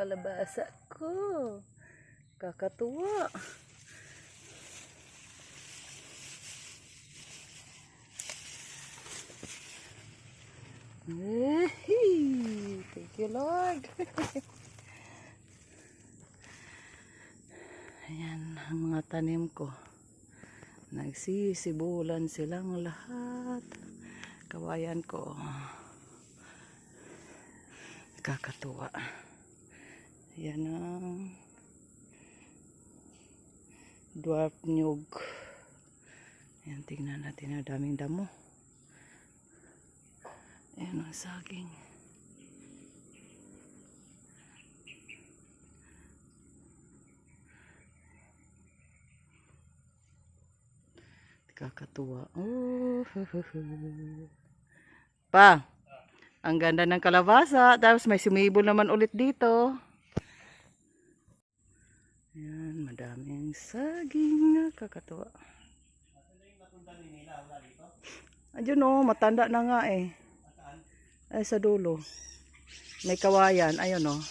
kalabasa ko. Kakatuwa. Eh, Thank you, Lord. Ayan ang mga tanim ko. Nagsisibulan silang lahat. Kawayan ko. Kakatuwa. Yan ang dwarf nyug. Ayan, tingnan natin ang daming damo. Ayan ang saging. Kakatuwa. Oh, pa, ang ganda ng kalabasa. Tapos may sumibol naman ulit dito. Ayan, madaming saging na kakatuwa. Ayun oh, matanda na nga eh. Ay, sa dulo. May kawayan. Ayun oh.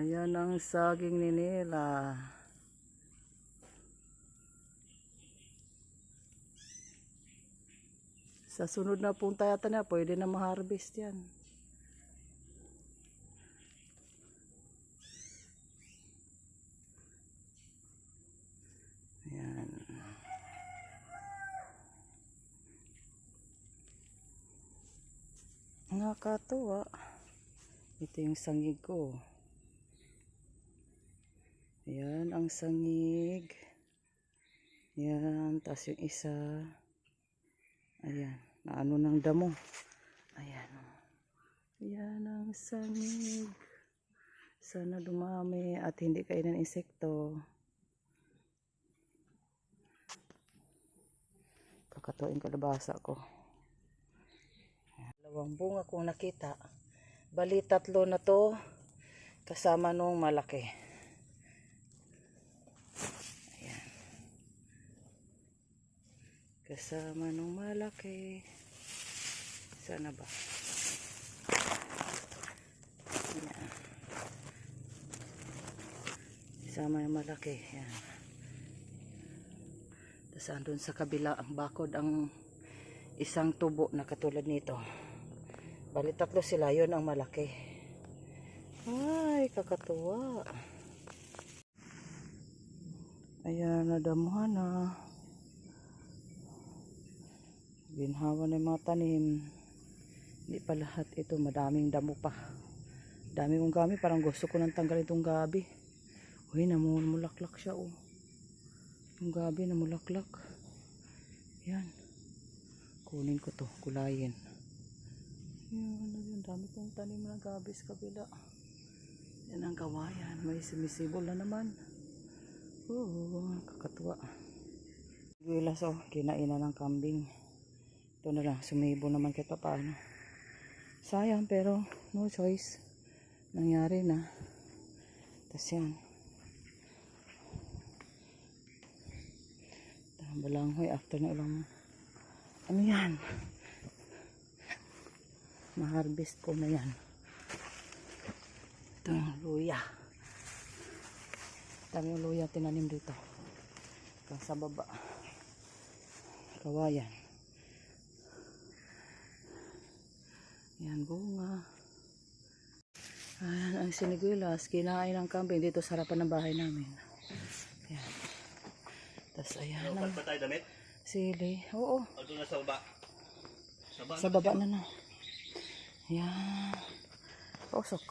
Ayan ang saging ni Nila. Sa sunod na punta yata na, pwede na ma-harvest yan. Nakakatuwa. Ito yung sangig ko. Ayan ang sangig. Ayan. Tapos yung isa. Ayan. Naano ng damo. Ayan. Ayan ang sangig. Sana dumami at hindi kain ng insekto. Kakatuin kalabasa ko. Dalawang bunga kong nakita. Bali tatlo na to kasama nung malaki. Ayan. Kasama nung malaki. Sana ba? Ayan. Kasama yung malaki. Ayan. Tapos andun sa kabila ang bakod ang isang tubo na katulad nito. Bali tatlo sila, yon ang malaki. Ay, kakatuwa. Ayan, nadamuhan na. Ginhawa na yung mga tanim. Hindi pa lahat ito, madaming damo pa. Dami kong gamit, parang gusto ko nang tanggalin itong gabi. Uy, namumulaklak siya oh. Yung gabi namulaklak. Yan. Kunin ko to, kulayin. Yung dami kong tanim na gabi sa kabila. Yan ang kawayan. May sumisibol na naman. Oo, kakatuwa. Gilas oh, kinainan ng kambing. Ito na lang, sumibo naman kahit paano. Sayang pero no choice. Nangyari na. Tapos yan. Balanghoy after na ilang ano yan? Ma-harvest ko na yan. Ito yung luya. Dami yung luya tinanim dito. Sa baba. Kawayan. Yan bunga. Ayan ang sinigulas. Kinain ng kambing dito sa harapan ng bahay namin. Ayan. Tapos ayan ang sili. Oo. Na sa baba? Sa baba? Baba na na. Ayan. Pasok.